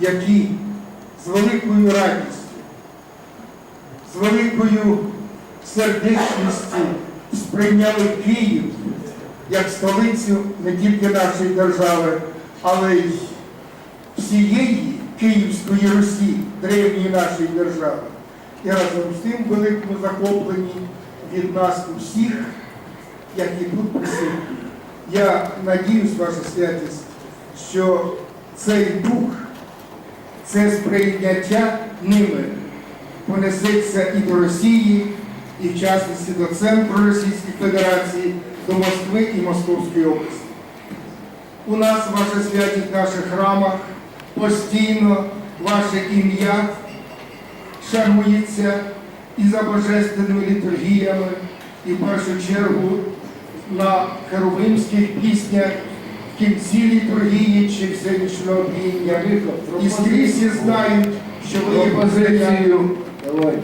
Які з великою радістю, з великою сердечністю сприйняли Київ як столицю не тільки нашої держави, але й всієї Київської Русі, древньої нашої держави. І разом з тим великому захопленні від нас усіх, які тут присутні. Я надіюсь, ваша святість, що цей дух, це сприйняття ними понесеться і до Росії, і в частності до центру Російської Федерації, до Москви і Московської області. У нас, ваша святість, в наших храмах постійно ваше ім'я шанується і за божественними літургіями, і в першу чергу на херовимських піснях в кінці літургії чи всенічного об'єднання. І скрізь знають, що позицію Давайте.